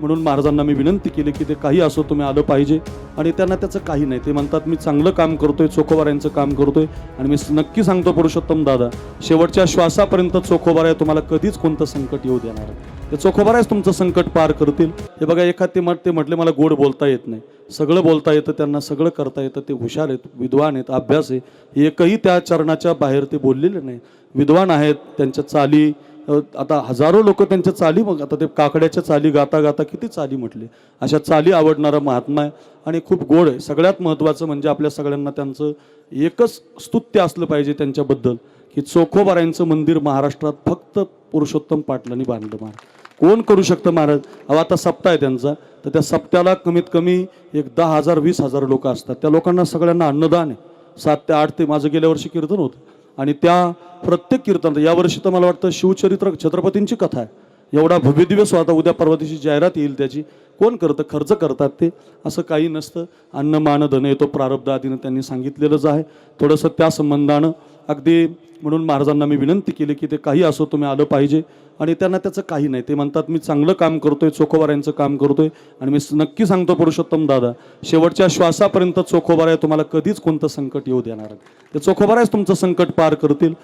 म्हणून महाराजांना मी विनंती केली की ते काही असो तुम्ही आलं पाहिजे. आणि त्यांना त्याचं काही नाही. ते म्हणतात मी चांगलं काम करतोय चोखोबाऱ्यांचं काम करतोय. आणि मी नक्की सांगतो पुरुषोत्तम दादा शेवटच्या श्वासापर्यंत चोखोबाऱ्या तुम्हाला कधीच कोणतं संकट येऊ देणार ते चोखोबाऱ्याच तुमचं संकट पार करतील. हे बघा एखाद ते म्हट- ते म्हटले मला गोड बोलता येत नाही. सगळं बोलता येतं त्यांना सगळं करता येतं ते हुशार आहेत विद्वान आहेत अभ्यास आहे. एकही त्या चरणाच्या बाहेर ते बोललेले नाही. विद्वान आहेत त्यांच्या चाली आता हजारो लोक त्यांच्या चाली मग आता ते काकड्याच्या चाली गाता गाता किती चाली म्हटले. अशा चाली आवडणारा महात्मा आहे आणि खूप गोड आहे. सगळ्यात महत्त्वाचं म्हणजे आपल्या सगळ्यांना त्यांचं एकच स्तुत्य असलं पाहिजे त्यांच्याबद्दल की चोखोबारायांचं मंदिर महाराष्ट्रात फक्त पुरुषोत्तम पाटलांनी बांधलं महाराज. कोण करू शकतं महाराज? अहो आता सप्ताह आहे त्यांचा. तर त्या सप्त्याला कमीत कमी एक दहा हजार वीस हजार लोक असतात. त्या लोकांना सगळ्यांना अन्नदान आहे. सात ते आठ ते माझं गेल्या वर्षी कीर्तन होतं. आणि त्या प्रत्येक कीर्तन यावर्षी तर मला वाटतं शिवचरित्र छत्रपतींची कथा आहे. एवढा भव्यदिव्य स्वतः उद्या परवा दिवशी जाहिरात येईल त्याची. कोण करतं? खर्च करतात ते. असं काही नसतं. अन्न मान धन येतो प्रारब्ध आदीनं त्यांनी सांगितलेलंच आहे. थोडंसं त्या संबंधानं अगदी म्हणून महाराजांना मी विनंती केली की ते काही असो तुम्ही आलं पाहिजे. आणि त्यांना त्याचं काही नाही. ते म्हणतात मी चांगलं काम करतोय चोखोबाऱ्यांचं काम करतोय. आणि मी नक्की सांगतो पुरुषोत्तम दादा शेवटच्या श्वासापर्यंत चोखोबाऱ्या तुम्हाला कधीच कोणतं संकट येऊ देणार ते चोखोबाऱ्याच तुमचं संकट पार करतील.